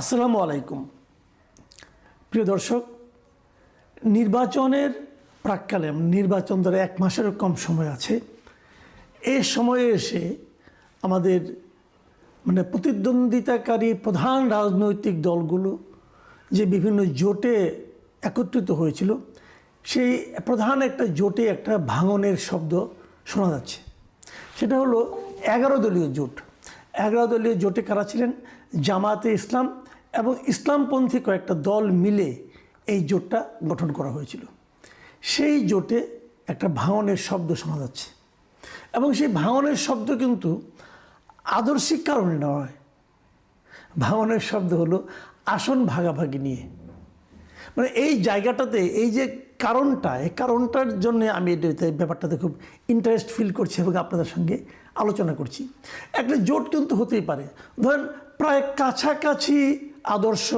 আসসালামু আলাইকুম। প্রিয় দর্শক, নির্বাচনের প্রাককালে নির্বাচন ধরে এক মাসেরও কম সময় আছে, এ সময়ে এসে আমাদের মানে প্রতিদ্বন্দ্বিতাকারী প্রধান রাজনৈতিক দলগুলো যে বিভিন্ন জোটে একত্রিত হয়েছিল, সেই প্রধান একটা জোটে একটা ভাঙনের শব্দ শোনা যাচ্ছে। সেটা হলো এগারো দলীয় জোট। এগারো দলীয় জোটে কারা ছিলেন? জামাতে ইসলাম এবং ইসলামপন্থী কয়েকটা দল মিলে এই জোটটা গঠন করা হয়েছিল। সেই জোটে একটা ভাঙনের শব্দ শোনা যাচ্ছে এবং সেই ভাঙনের শব্দ কিন্তু আদর্শিক কারণে নয়। ভাঙনের শব্দ হলো আসন ভাগাভাগি নিয়ে। মানে এই জায়গাটাতে, এই যে কারণটা, এই কারণটার জন্য আমি ব্যাপারটাতে খুব ইন্টারেস্ট ফিল করছি এবং আপনাদের সঙ্গে আলোচনা করছি। একটা জোট কিন্তু হতেই পারে। ধরেন প্রায় কাছাকাছি আদর্শ,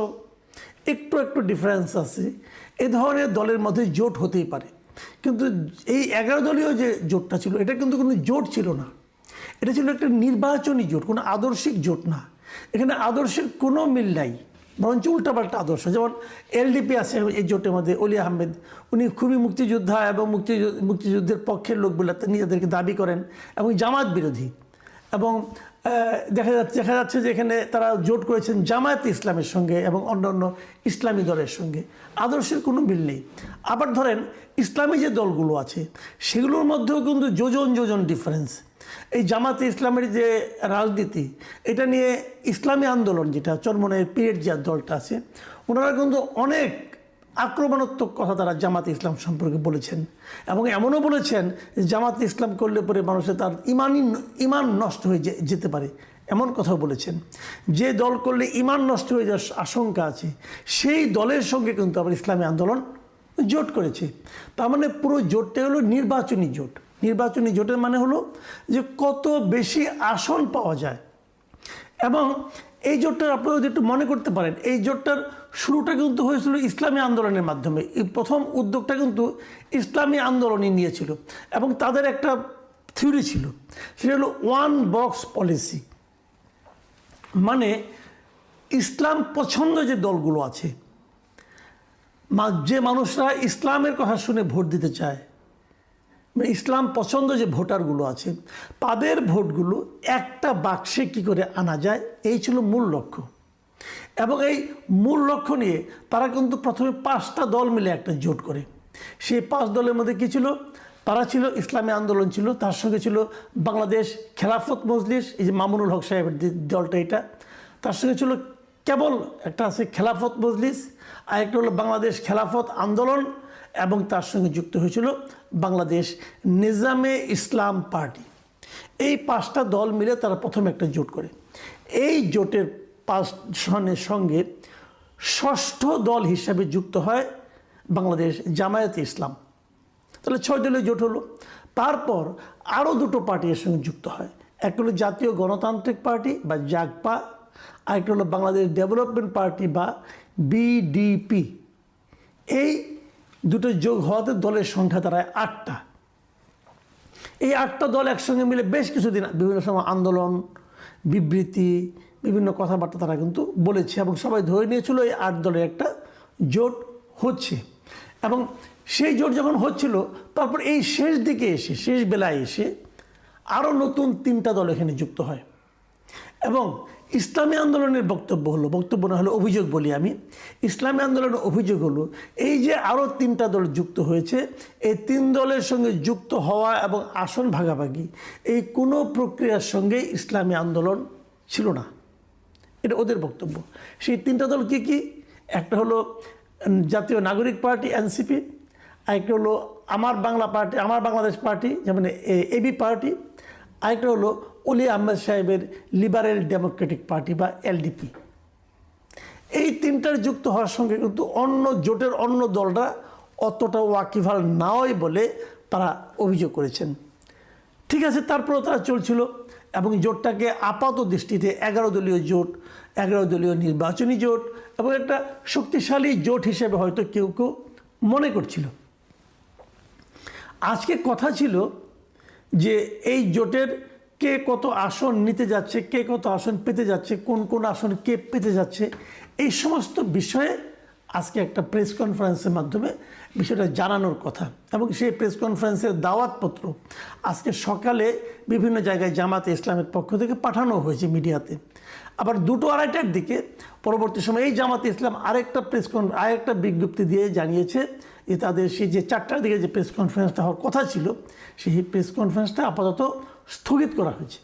একটু একটু ডিফারেন্স আছে। এ ধরনের দলের মধ্যে জোট হতেই পারে। কিন্তু এই এগারো দলীয় যে জোটটা ছিল, এটা কিন্তু কোনো জোট ছিল না। এটা ছিল একটা নির্বাচনী জোট, কোনো আদর্শিক জোট না। এখানে আদর্শের কোনো মিল নাই, বরঞ্চ উল্টাপাল্টা আদর্শ। যেমন এলডিপি আছে এই জোটের মধ্যে, অলি আহমেদ। উনি খুবই মুক্তিযোদ্ধা এবং মুক্তি মুক্তিযুদ্ধের পক্ষের লোক বলে তা নিজেদেরকে দাবি করেন। এবং জামাত বিরোধী। এবং দেখা যাচ্ছে দেখা যাচ্ছে যে এখানে তারা জোট করেছেন জামায়াত ইসলামের সঙ্গে এবং অন্যান্য ইসলামী দলের সঙ্গে। আদর্শের কোনো মিল নেই। আবার ধরেন, ইসলামী যে দলগুলো আছে, সেগুলোর মধ্যেও কিন্তু যোজন যোজন ডিফারেন্স এই জামাতে ইসলামের যে রাজনীতি, এটা নিয়ে ইসলামী আন্দোলন যেটা চরমনের পিরিয়ড যে দলটা আছে, ওনারা কিন্তু অনেক আক্রমণাত্মক কথা তারা জামাতে ইসলাম সম্পর্কে বলেছেন এবং এমনও বলেছেন জামাতে ইসলাম করলে পরে মানুষের তার ইমানই ইমান নষ্ট হয়ে যেতে পারে। এমন কথাও বলেছেন। যে দল করলে ইমান নষ্ট হয়ে যাওয়ার আশঙ্কা আছে, সেই দলের সঙ্গে কিন্তু আবার ইসলামী আন্দোলন জোট করেছে। তার মানে পুরো জোটটা হলো নির্বাচনী জোট। নির্বাচনী জোটের মানে হলো যে কত বেশি আসন পাওয়া যায়। এবং এই জোটটার আপনারা যদি একটু মনে করতে পারেন, এই জোটটার শুরুটা কিন্তু হয়েছিল ইসলামী আন্দোলনের মাধ্যমে। এই প্রথম উদ্যোগটা কিন্তু ইসলামী আন্দোলনই নিয়েছিল এবং তাদের একটা থিওরি ছিল, সেটা হলো ওয়ান বক্স পলিসি। মানে ইসলাম পছন্দ যে দলগুলো আছে যে মানুষরা ইসলামের কথা শুনে ভোট দিতে চায় ইসলাম পছন্দ যে ভোটারগুলো আছে, তাদের ভোটগুলো একটা বাক্সে কি করে আনা যায়, এই ছিল মূল লক্ষ্য। এবং এই মূল লক্ষ্য নিয়ে তারা কিন্তু প্রথমে পাঁচটা দল মিলে একটা জোট করে। সেই পাঁচ দলের মধ্যে কী ছিল? তারা ছিল ইসলামী আন্দোলন ছিল, তার সঙ্গে ছিল বাংলাদেশ খেলাফত মজলিস, এই যে মামুনুল হক সাহেবের দলটা এটা। তার সঙ্গে ছিল কেবল একটা আছে খেলাফত মজলিস আর একটা হলো বাংলাদেশ খেলাফত আন্দোলন এবং তার সঙ্গে যুক্ত হয়েছিল বাংলাদেশ নিজামে ইসলাম পার্টি। এই পাঁচটা দল মিলে তারা প্রথমে একটা জোট করে। এই জোটের পাঁচ জনের সঙ্গে ষষ্ঠ দল হিসাবে যুক্ত হয় বাংলাদেশ জামায়াতে ইসলাম। তাহলে ছয় দলীয় জোট হলো। তারপর আরও দুটো পার্টি এর সঙ্গে যুক্ত হয়। একটা হলো জাতীয় গণতান্ত্রিক পার্টি বা জাগপা, আরেকটা হলো বাংলাদেশ ডেভেলপমেন্ট পার্টি বা বিডিপি। এই দুটো যোগ হওয়াতে দলের সংখ্যা দাঁড়ায় আটটা। এই আটটা দল একসঙ্গে মিলে বেশ কিছুদিন বিভিন্ন সময় আন্দোলন, বিবৃতি, বিভিন্ন কথাবার্তা তারা কিন্তু বলেছে এবং সবাই ধরে নিয়েছিল এই আট দলের একটা জোট হচ্ছে। এবং সেই জোট যখন হচ্ছিল, তারপর এই শেষ দিকে এসে, শেষ বেলায় এসে আরও নতুন তিনটা দল এখানে যুক্ত হয়। এবং ইসলামী আন্দোলনের বক্তব্য হলো, বক্তব্য না হলো অভিযোগ বলি আমি। ইসলামী আন্দোলনের অভিযোগ হলো, এই যে আরও তিনটা দল যুক্ত হয়েছে, এই তিন দলের সঙ্গে যুক্ত হওয়া এবং আসন ভাগাভাগি, এই কোনো প্রক্রিয়ার সঙ্গে ইসলামী আন্দোলন ছিল না। এটা ওদের বক্তব্য। সেই তিনটা দল কি কি? একটা হলো জাতীয় নাগরিক পার্টি, এনসিপি। আরেকটা হলো আমার বাংলা পার্টি, আমার বাংলাদেশ পার্টি, যেমন এবি পার্টি। আরেকটা হলো অলি আহমেদ সাহেবের লিবারেল ডেমোক্রেটিক পার্টি বা এলডিপি। এই তিনটার যুক্ত হওয়ার সঙ্গে কিন্তু অন্য জোটের অন্য দলরা অতটা ওয়াকিভাল নয় বলে তারা অভিযোগ করেছেন। ঠিক আছে, তারপরেও তারা চলছিল এবং জোটটাকে আপাত দৃষ্টিতে এগারো দলীয় জোট, এগারো দলীয় নির্বাচনী জোট এবং একটা শক্তিশালী জোট হিসেবে হয়তো কেউ কেউ মনে করছিল। আজকে কথা ছিল যে এই জোটের কে কত আসন নিতে যাচ্ছে, কে কত আসন পেতে যাচ্ছে, কোন কোন আসন কে পেতে যাচ্ছে, এই সমস্ত বিষয়ে আজকে একটা প্রেস কনফারেন্সের মাধ্যমে বিষয়টা জানানোর কথা। এবং সেই প্রেস কনফারেন্সের দাওয়াতপত্র আজকে সকালে বিভিন্ন জায়গায় জামাতে ইসলামের পক্ষ থেকে পাঠানো হয়েছে মিডিয়াতে। আবার দুটো আড়াইটার দিকে পরবর্তী সময় এই জামাতে ইসলাম আরেকটা প্রেস কন আরেকটা বিজ্ঞপ্তি দিয়ে জানিয়েছে যে তাদের সেই যে চারটার দিকে যে প্রেস কনফারেন্সটা হওয়ার কথা ছিল, সেই প্রেস কনফারেন্সটা আপাতত স্থগিত করা হয়েছে।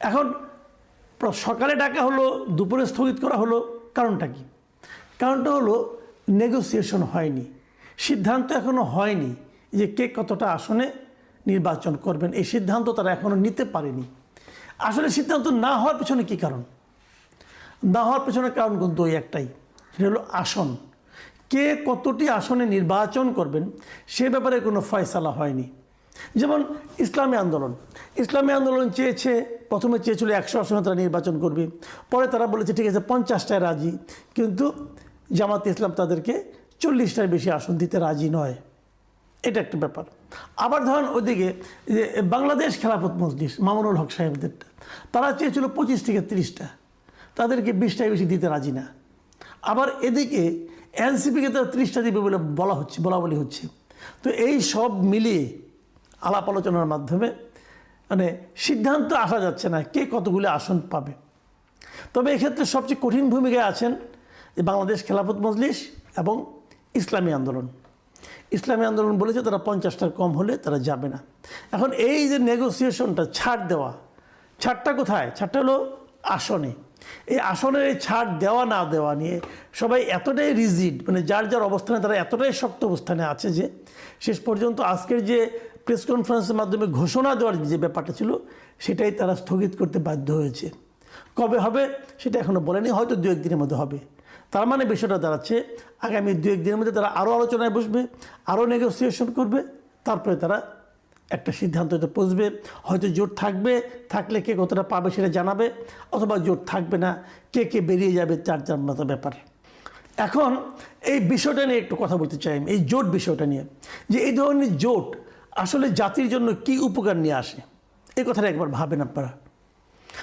এখন সকালে ডাকা হলো, দুপুরে স্থগিত করা হলো, কারণটা কি? কারণটা হলো নেগোসিয়েশন হয়নি। সিদ্ধান্ত এখনও হয়নি যে কে কতটা আসনে নির্বাচন করবেন। এই সিদ্ধান্ত তারা এখনও নিতে পারেনি। আসলে সিদ্ধান্ত না হওয়ার পেছনে কী কারণ? না হওয়ার পেছনে কারণ কিন্তু ওই একটাই। সেটা হলো আসন। কে কতটি আসনে নির্বাচন করবেন, সে ব্যাপারে কোনো ফয়সালা হয়নি। যেমন ইসলামী আন্দোলন। ইসলামী আন্দোলন চেয়েছে, প্রথমে চেয়েছিল একশো আসনে তারা নির্বাচন করবে, পরে তারা বলেছে, ঠিক আছে, পঞ্চাশটায় রাজি। কিন্তু জামাত ইসলাম তাদেরকে চল্লিশটার বেশি আসন দিতে রাজি নয়। এটা একটা ব্যাপার। আবার ধরেন ওইদিকে যে বাংলাদেশ খেলাফত মজলিস, মামুনুল হক সাহেবদেরটা তারা চেয়েছিল পঁচিশ থেকে তিরিশটা। তাদেরকে বিশটায় বেশি দিতে রাজি না। আবার এদিকে এনসিপিকে তারা ত্রিশটা দিবে বলে বলা হচ্ছে বলা বলি হচ্ছে। তো এই সব মিলিয়ে আলাপ আলোচনার মাধ্যমে মানে সিদ্ধান্ত আসা যাচ্ছে না কে কতগুলি আসন পাবে। তবে এক্ষেত্রে সবচেয়ে কঠিন ভূমিকায় আছেন যে বাংলাদেশ খেলাফত মজলিস এবং ইসলামী আন্দোলন। ইসলামী আন্দোলন বলেছে তারা পঞ্চাশটার কম হলে তারা যাবে না। এখন এই যে নেগোসিয়েশনটা ছাড় দেওয়া, ছাড়টা কোথায়? ছাড়টা হলো আসনে। এই আসনের এই ছাড় দেওয়া না দেওয়া নিয়ে সবাই এতটাই রিজিড মানে যার যার অবস্থানে তারা এতটাই শক্ত অবস্থানে আছে যে শেষ পর্যন্ত আজকের যে প্রেস কনফারেন্সের মাধ্যমে ঘোষণা দেওয়ার যে ব্যাপারটা ছিল, সেটাই তারা স্থগিত করতে বাধ্য হয়েছে। কবে হবে, সেটা এখনও বলেনি, হয়তো দু একদিনের মধ্যে হবে। তার মানে বিষয়টা দাঁড়াচ্ছে, আগামী দু একদিনের মধ্যে তারা আরও আলোচনায় বসবে আরও নেগোসিয়েশন করবে, তারপরে তারা একটা সিদ্ধান্ততে পৌঁছবে। হয়তো জোট থাকবে, থাকলে কে কতটা পাবে সেটা জানাবে, অথবা জোট থাকবে না, কে কে বেরিয়ে যাবে চার চার মতো ব্যাপার। এখন এই বিষয়টা নিয়ে একটু কথা বলতে চাই এই জোট বিষয়টা নিয়ে। যে এই ধরনের জোট আসলে জাতির জন্য কি উপকার নিয়ে আসে? এ কথাটা একবার ভাবেন আপনারা।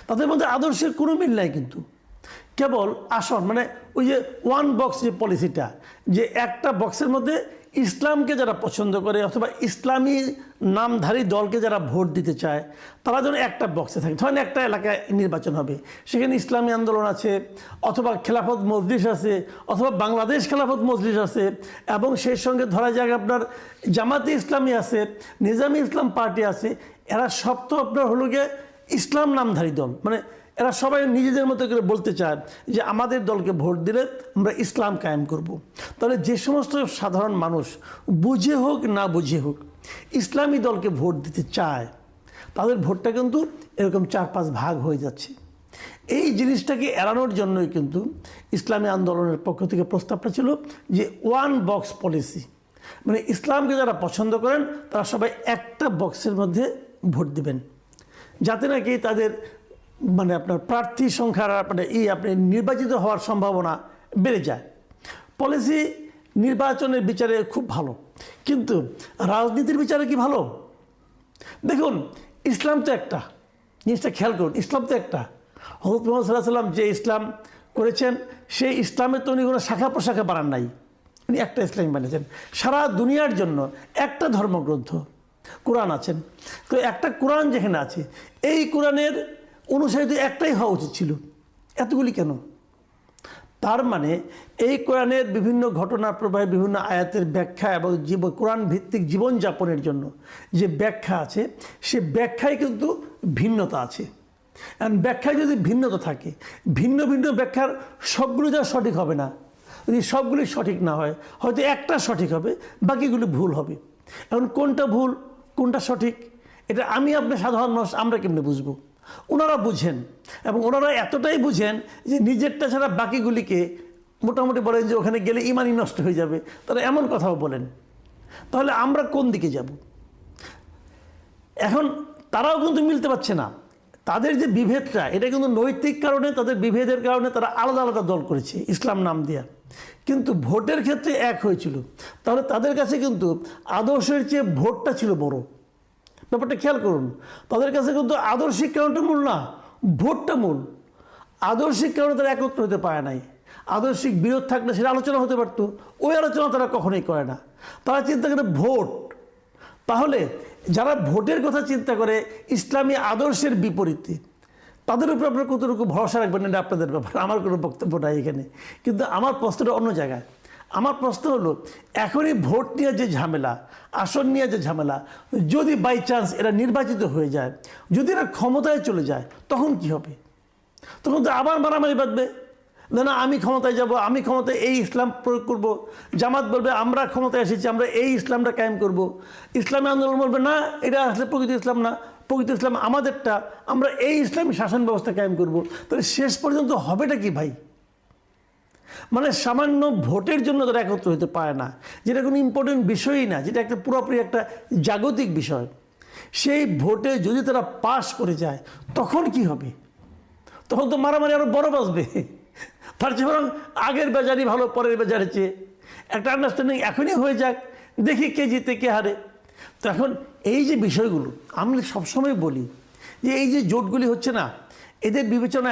তাদের মধ্যে আদর্শের কোনো মিল নাই কিন্তু। কেবল আসন মানে ওই যে ওয়ান বক্স যে পলিসিটা যে একটা বক্সের মধ্যে ইসলামকে যারা পছন্দ করে অথবা ইসলামী নামধারী দলকে যারা ভোট দিতে চায়, তারা যেন একটা বক্সে থাকে। ধরেন একটা এলাকায় নির্বাচন হবে, সেখানে ইসলামী আন্দোলন আছে, অথবা খেলাফত মজলিস আছে, অথবা বাংলাদেশ খেলাফত মজলিস আছে, এবং সেই সঙ্গে ধরা যাক আপনার জামাতে ইসলামী আছে, নিজামী ইসলাম পার্টি আছে, এরা সব তো আপনার হলো গিয়ে ইসলাম নামধারী দল। মানে এরা সবাই নিজেদের মতো করে বলতে চায় যে আমাদের দলকে ভোট দিলে আমরা ইসলাম কায়েম করব। তাহলে যে সমস্ত সাধারণ মানুষ বুঝে হোক না বুঝে হোক, ইসলামী দলকে ভোট দিতে চায়, তাদের ভোটটা কিন্তু এরকম চার পাঁচ ভাগ হয়ে যাচ্ছে। এই জিনিসটাকে এড়ানোর জন্যই কিন্তু ইসলামী আন্দোলনের পক্ষ থেকে প্রস্তাবটা ছিল যে ওয়ান বক্স পলিসি। মানে ইসলামকে যারা পছন্দ করেন, তারা সবাই একটা বক্সের মধ্যে ভোট দিবেন। যাতে নাকি তাদের মানে আপনার প্রার্থী সংখ্যার মানে এই আপনি নির্বাচিত হওয়ার সম্ভাবনা বেড়ে যায়। পলিসি নির্বাচনের বিচারে খুব ভালো। কিন্তু রাজনীতির বিচারে কি ভালো? দেখুন, ইসলাম তো একটা। জিনিসটা খেয়াল করুন, ইসলাম তো একটা। হজরত মোহাম্মদ সাল্লাহ সাল্লাম যে ইসলাম করেছেন, সেই ইসলামের তো উনি কোনো শাখা প্রশাখা বানান নাই। উনি একটা ইসলাম বানিয়েছেন। সারা দুনিয়ার জন্য একটা ধর্মগ্রন্থ, কোরআন আছেন। তো একটা কোরআন যেখানে আছে, এই কোরআনের অনুসারী তো একটাই হওয়া উচিত ছিল। এতগুলি কেন? তার মানে এই কোরআনের বিভিন্ন ঘটনা প্রবাহে বিভিন্ন আয়াতের ব্যাখ্যা এবং জীব কোরআন ভিত্তিক জীবনযাপনের জন্য যে ব্যাখ্যা আছে, সে ব্যাখ্যায় কিন্তু ভিন্নতা আছে। আর ব্যাখ্যায় যদি ভিন্নতা থাকে, ভিন্ন ভিন্ন ব্যাখ্যার সবগুলো যা সঠিক হবে না, যদি সবগুলি সঠিক না হয়, হয়তো একটা সঠিক হবে, বাকিগুলি ভুল হবে। এখন কোনটা ভুল, কোনটা সঠিক, এটা আমি আপনি সাধারণ মানুষ, আমরা কেমনে বুঝব? ওনারা বুঝেন এবং ওনারা এতটাই বুঝেন যে নিজেরটা ছাড়া বাকিগুলিকে মোটামুটি বলেন যে ওখানে গেলে ইমানই নষ্ট হয়ে যাবে। তারা এমন কথাও বলেন। তাহলে আমরা কোন দিকে যাব? এখন তারাও কিন্তু মিলতে পারছে না। তাদের যে বিভেদটা, এটা কিন্তু নৈতিক কারণে, তাদের বিভেদের কারণে তারা আলাদা আলাদা দল করেছে, ইসলাম নাম দিয়া। কিন্তু ভোটের ক্ষেত্রে এক হয়েছিল। তাহলে তাদের কাছে কিন্তু আদর্শের চেয়ে ভোটটা ছিল বড়। ব্যাপারটা খেয়াল করুন। তাদের কাছে কিন্তু আদর্শিক কারণটা মূল না, ভোটটা মূল। আদর্শিক কারণে তারা একত্র হতে পারে নাই। আদর্শিক বিরোধ থাকলে সেটা আলোচনা হতে পারতো। ওই আলোচনা তারা কখনোই করে না। তারা চিন্তা করে ভোট। তাহলে যারা ভোটের কথা চিন্তা করে, ইসলামী আদর্শের বিপরীতে, তাদের উপর আপনার কতটুকু ভরসা রাখবেন না আপনাদের ব্যাপার? আমার কোনো বক্তব্য নাই এখানে। কিন্তু আমার প্রশ্নটা অন্য জায়গায়। আমার প্রশ্ন হলো, এখনই ভোট নিয়ে যে ঝামেলা, আসন নিয়ে যে ঝামেলা, যদি বাই চান্স এরা নির্বাচিত হয়ে যায়, যদি এরা ক্ষমতায় চলে যায়, তখন কি হবে? তখন তো আবার মারামারি বাঁধবে। না না, আমি ক্ষমতায় যাব, আমি ক্ষমতায় এই ইসলাম প্রয়োগ করব। জামাত বলবে, আমরা ক্ষমতায় এসেছি, আমরা এই ইসলামটা কায়েম করব। ইসলামী আন্দোলন বলবে, না, এটা আসলে প্রকৃত ইসলাম না। প্রকৃত ইসলাম আমাদেরটা, আমরা এই ইসলামী শাসন ব্যবস্থা কায়েম করব। তাহলে শেষ পর্যন্ত হবেটা কি ভাই? মানে সামান্য ভোটের জন্য তারা একত্র হতে পারে না। যেটা কোনো ইম্পর্টেন্ট বিষয়ই না, যেটা একটা পুরোপুরি একটা জাগতিক বিষয়। সেই ভোটে যদি তারা পাশ করে যায়, তখন কি হবে? তখন তো মারামারি আরও বড় বাসবে তার চেয়ে বরং আগের বাজারই ভালো, পরের বাজারে চেয়ে। একটা আন্ডারস্ট্যান্ডিং এখনই হয়ে যাক, দেখি কে জিতে, কে হারে। তো এখন এই যে বিষয়গুলো, আমি সবসময় বলি যে এই যে জোটগুলি হচ্ছে না, এদের বিবেচনা